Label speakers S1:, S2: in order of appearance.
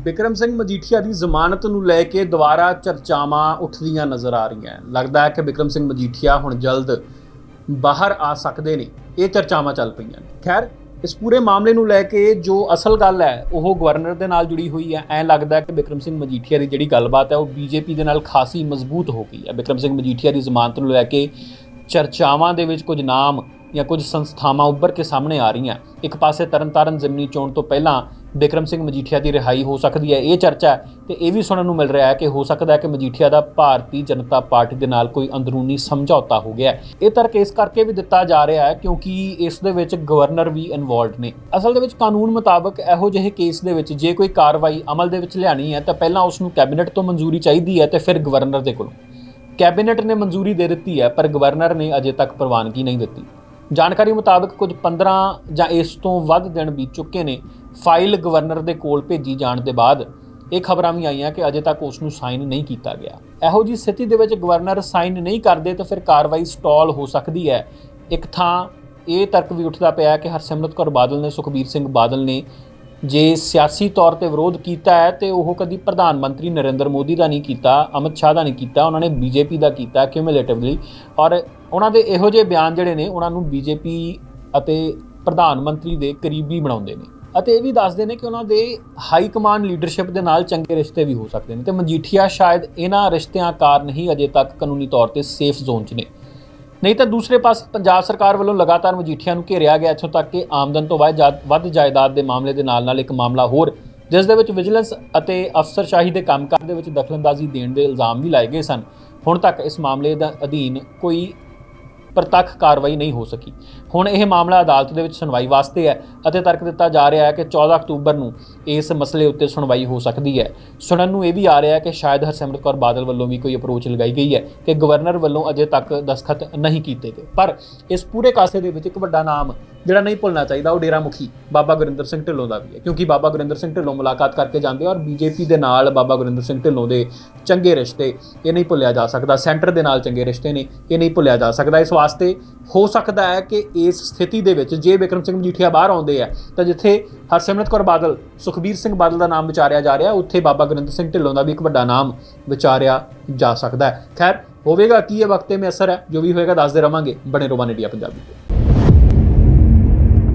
S1: ਬਿਕਰਮ ਸਿੰਘ ਮਜੀਠੀਆ ਦੀ ਜ਼ਮਾਨਤ ਨੂੰ ਲੈ ਕੇ ਦੁਬਾਰਾ ਚਰਚਾਵਾਂ ਉੱਠਦੀਆਂ ਨਜ਼ਰ ਆ ਰਹੀਆਂ ਹਨ। ਲੱਗਦਾ ਹੈ ਕਿ ਬਿਕਰਮ ਸਿੰਘ ਮਜੀਠੀਆ ਹੁਣ ਜਲਦ ਬਾਹਰ ਆ ਸਕਦੇ ਨੇ। ਇਹ ਚਰਚਾਵਾਂ ਚੱਲ ਪਈਆਂ ਨੇ। ਖੈਰ, ਇਸ ਪੂਰੇ ਮਾਮਲੇ ਨੂੰ ਲੈ ਕੇ ਜੋ ਅਸਲ ਗੱਲ ਹੈ, ਉਹ ਗਵਰਨਰ ਦੇ ਨਾਲ ਜੁੜੀ ਹੋਈ ਹੈ। ਐਂ ਲੱਗਦਾ ਹੈ ਕਿ ਬਿਕਰਮ ਸਿੰਘ ਮਜੀਠੀਆ ਦੀ ਜਿਹੜੀ ਗੱਲਬਾਤ ਹੈ, ਉਹ ਬੀਜੇਪੀ ਦੇ ਨਾਲ ਖਾਸੀ ਮਜ਼ਬੂਤ ਹੋ ਗਈ ਹੈ। ਬਿਕਰਮ ਸਿੰਘ ਮਜੀਠੀਆ ਦੀ ਜ਼ਮਾਨਤ ਨੂੰ ਲੈ ਕੇ ਚਰਚਾਵਾਂ ਦੇ ਵਿੱਚ ਕੁਝ ਨਾਮ ਜਾਂ ਕੁਝ ਸੰਸਥਾਵਾਂ ਉੱਭਰ ਕੇ ਸਾਹਮਣੇ ਆ ਰਹੀਆਂ। ਇੱਕ ਪਾਸੇ ਤਰਨਤਾਰਨ ਜ਼ਿਮਨੀ ਚੋਣ ਤੋਂ ਪਹਿਲਾਂ ਬਿਕਰਮ ਸਿੰਘ ਮਜੀਠੀਆ ਦੀ ਰਿਹਾਈ ਹੋ ਸਕਦੀ ਹੈ, ਇਹ ਚਰਚਾ ਹੈ ਤੇ ਇਹ ਵੀ ਸੁਣਨ ਨੂੰ ਮਿਲ ਰਿਹਾ ਹੈ ਕਿ ਹੋ ਸਕਦਾ ਹੈ ਕਿ ਮਜੀਠੀਆ ਦਾ ਭਾਰਤੀ ਜਨਤਾ ਪਾਰਟੀ ਦੇ ਨਾਲ ਕੋਈ ਅੰਦਰੂਨੀ ਸਮਝੌਤਾ ਹੋ ਗਿਆ ਇਹ ਤਰਕ ਇਸ ਕਰਕੇ ਵੀ ਦਿੱਤਾ ਜਾ ਰਿਹਾ ਹੈ ਕਿਉਂਕਿ ਇਸ ਦੇ ਵਿੱਚ ਗਵਰਨਰ ਵੀ ਇਨਵੋਲਡ ਨੇ। ਅਸਲ ਦੇ ਵਿੱਚ ਕਾਨੂੰਨ ਮੁਤਾਬਕ ਇਹੋ ਜਿਹੇ ਕੇਸ ਦੇ ਵਿੱਚ ਜੇ ਕੋਈ ਕਾਰਵਾਈ ਅਮਲ ਦੇ ਵਿੱਚ ਲਿਆਣੀ ਹੈ ਤਾਂ ਪਹਿਲਾਂ ਉਸ ਨੂੰ ਕੈਬਨਿਟ ਤੋਂ ਮਨਜ਼ੂਰੀ ਚਾਹੀਦੀ ਹੈ ਤੇ ਫਿਰ ਗਵਰਨਰ ਦੇ ਕੋਲੋਂ। ਕੈਬਨਿਟ ਨੇ ਮਨਜ਼ੂਰੀ ਦੇ ਦਿੱਤੀ ਹੈ, ਪਰ ਗਵਰਨਰ ਨੇ ਅਜੇ ਤੱਕ ਪ੍ਰਵਾਨਗੀ ਨਹੀਂ ਦਿੱਤੀ। ਜਾਣਕਾਰੀ ਮੁਤਾਬਕ ਕੁਝ 15 ਜਾਂ ਇਸ ਤੋਂ ਵੱਧ ਦਿਨ ਬੀਤ ਚੁੱਕੇ ਨੇ ਫਾਈਲ ਗਵਰਨਰ ਦੇ ਕੋਲ ਭੇਜੀ ਜਾਣ ਦੇ ਬਾਅਦ ਇਹ ਖਬਰਾਂ ਵੀ ਆਈਆਂ ਕਿ ਅਜੇ ਤੱਕ ਉਸ ਨੂੰ ਸਾਈਨ ਨਹੀਂ ਕੀਤਾ ਗਿਆ। ਇਹੋ ਜੀ ਸਥਿਤੀ ਦੇ ਵਿੱਚ ਗਵਰਨਰ ਸਾਈਨ ਨਹੀਂ ਕਰਦੇ ਤਾਂ ਫਿਰ ਕਾਰਵਾਈ ਸਟਾਲ ਹੋ ਸਕਦੀ ਹੈ। ਇੱਕ ਥਾਂ ਇਹ ਤਰਕ ਵੀ ਉੱਠਦਾ ਪਿਆ ਕਿ ਹਰਸਿਮਰਤ ਕੌਰ ਬਾਦਲ ਨੇ, ਸੁਖਬੀਰ ਸਿੰਘ ਬਾਦਲ ਨੇ ਜੇ ਸਿਆਸੀ ਤੌਰ ਤੇ ਵਿਰੋਧ ਕੀਤਾ ਹੈ ਤੇ ਉਹ ਕਦੀ ਪ੍ਰਧਾਨ ਮੰਤਰੀ ਨਰਿੰਦਰ ਮੋਦੀ ਦਾ ਨਹੀਂ ਕੀਤਾ, ਅਮਿਤ ਸ਼ਾਹ ਦਾ ਨਹੀਂ ਕੀਤਾ, ਉਹਨਾਂ ਨੇ ਬੀਜੇਪੀ ਦਾ ਕੀਤਾ ਕਿਊਮੂਲੇਟਿਵਲੀ ਔਰ ਉਹਨਾਂ ਦੇ ਇਹੋ ਜਿਹੇ ਬਿਆਨ ਜਿਹੜੇ ਨੇ, ਉਹਨਾਂ ਨੂੰ ਬੀਜੇਪੀ ਅਤੇ ਪ੍ਰਧਾਨ ਮੰਤਰੀ ਦੇ ਕਰੀਬੀ ਬਣਾਉਂਦੇ ਨੇ। ਅਤੇ ਇਹ ਵੀ ਦੱਸਦੇ ਨੇ ਕਿ ਉਹਨਾਂ ਦੇ ਹਾਈ ਕਮਾਂਡ ਲੀਡਰਸ਼ਿਪ ਦੇ ਨਾਲ ਚੰਗੇ ਰਿਸ਼ਤੇ ਵੀ ਹੋ ਸਕਦੇ ਨੇ। ਤੇ ਮਜੀਠੀਆ ਸ਼ਾਇਦ ਇਹਨਾਂ ਰਿਸ਼ਤਿਆਂ ਕਾਰਨ ਹੀ ਅਜੇ ਤੱਕ ਕਾਨੂੰਨੀ ਤੌਰ ਤੇ ਸੇਫ ਜ਼ੋਨ 'ਚ ਨੇ। ਨਹੀਂ ਤਾਂ ਦੂਸਰੇ ਪਾਸੇ ਪੰਜਾਬ ਸਰਕਾਰ ਵੱਲੋਂ ਲਗਾਤਾਰ ਮਜੀਠੀਆ ਨੂੰ ਘੇਰਿਆ ਗਿਆ ਇੱਥੋਂ ਤੱਕ ਕਿ ਆਮਦਨ ਤੋਂ ਵੱਧ ਜਾ- ਵੱਧ ਜਾਇਦਾਦ ਦੇ ਮਾਮਲੇ ਦੇ ਨਾਲ ਨਾਲ ਇੱਕ ਮਾਮਲਾ ਹੋਰ, ਜਿਸ ਦੇ ਵਿੱਚ ਵਿਜੀਲੈਂਸ ਅਤੇ ਅਫਸਰਸ਼ਾਹੀ ਦੇ ਕੰਮਕਾਜ ਦੇ ਵਿੱਚ ਦਖਲਅੰਦਾਜ਼ੀ ਦੇਣ ਦੇ ਇਲਜ਼ਾਮ ਵੀ ਲਾਏ ਗਏ ਸਨ। ਹੁਣ ਤੱਕ ਇਸ ਮਾਮਲੇ ਦਾ ਅਧੀਨ ਕੋਈ ਪ੍ਰਤੱਖ ਕਾਰਵਾਈ ਨਹੀਂ ਹੋ ਸਕੀ। ਹੁਣ ਇਹ ਮਾਮਲਾ ਅਦਾਲਤ ਦੇ ਵਿੱਚ ਸੁਣਵਾਈ ਵਾਸਤੇ ਹੈ ਅਤੇ ਤਰਕ ਦਿੱਤਾ ਜਾ ਰਿਹਾ ਹੈ ਕਿ 14 ਅਕਤੂਬਰ ਨੂੰ ਇਸ ਮਸਲੇ ਉੱਤੇ ਸੁਣਵਾਈ ਹੋ ਸਕਦੀ ਹੈ। ਸੁਣਨ ਨੂੰ ਇਹ ਵੀ ਆ ਰਿਹਾ ਹੈ ਕਿ ਸ਼ਾਇਦ ਹਰਸਿਮਰਤ ਕੌਰ ਬਾਦਲ ਵੱਲੋਂ ਵੀ ਕੋਈ ਅਪਰੋਚ ਲਗਾਈ ਗਈ ਹੈ ਕਿ ਗਵਰਨਰ ਵੱਲੋਂ ਅਜੇ ਤੱਕ ਦਸਖਤ ਨਹੀਂ ਕੀਤੇ ਗਏ। ਪਰ ਇਸ ਪੂਰੇ ਕਾਸੇ ਦੇ ਵਿੱਚ ਇੱਕ ਵੱਡਾ ਨਾਮ ਜਿਹੜਾ ਨਹੀਂ ਭੁੱਲਣਾ ਚਾਹੀਦਾ, ਉਹ ਡੇਰਾ ਮੁਖੀ ਬਾਬਾ ਗੁਰਿੰਦਰ ਸਿੰਘ ਢਿੱਲੋਂ ਦਾ ਵੀ ਹੈ। ਕਿਉਂਕਿ ਬਾਬਾ ਗੁਰਿੰਦਰ ਸਿੰਘ ਢਿੱਲੋਂ ਮੁਲਾਕਾਤ ਕਰਕੇ ਜਾਂਦੇ ਔਰ ਬੀਜੇਪੀ ਦੇ ਨਾਲ ਬਾਬਾ ਗੁਰਿੰਦਰ ਸਿੰਘ ਢਿੱਲੋਂ ਦੇ ਚੰਗੇ ਰਿਸ਼ਤੇ, ਇਹ ਨਹੀਂ ਭੁੱਲਿਆ ਜਾ ਸਕਦਾ। ਸੈਂਟਰ ਦੇ ਨਾਲ ਚੰਗੇ ਰਿਸ਼ਤੇ ਨੇ, ਇਹ ਨਹੀਂ ਭੁੱਲਿਆ ਜਾ ਸਕਦਾ। ਇਸ ਵਾਸਤੇ ਹੋ ਸਕਦਾ ਹੈ ਕਿ ਇਸ ਸਥਿਤੀ ਦੇ ਵਿੱਚ ਜੇ ਬਿਕਰਮ ਸਿੰਘ ਮਜੀਠੀਆ ਬਾਹਰ ਆਉਂਦੇ ਆ, ਤਾਂ ਜਿੱਥੇ ਹਰਸਿਮਰਤ ਕੌਰ ਬਾਦਲ, ਸੁਖਬੀਰ ਸਿੰਘ ਬਾਦਲ ਦਾ ਨਾਮ ਵਿਚਾਰਿਆ ਜਾ ਰਿਹਾ, ਉੱਥੇ ਬਾਬਾ ਗੁਰਿੰਦਰ ਸਿੰਘ ਢਿੱਲੋਂ ਦਾ ਵੀ ਇੱਕ ਵੱਡਾ ਨਾਮ ਵਿਚਾਰਿਆ ਜਾ ਸਕਦਾ ਹੈ। ਖੈਰ, ਹੋਵੇਗਾ ਕੀ ਇਹ ਵਕਤੇ ਮੇ ਅਸਰ ਹੈ। ਜੋ ਵੀ ਹੋਏਗਾ, ਦੱਸਦੇ ਰਵਾਂਗੇ। ਬਣੇ ਰੋਵਾਨ ਇੰਡੀਆ ਪੰਜਾਬੀ ਤੇ।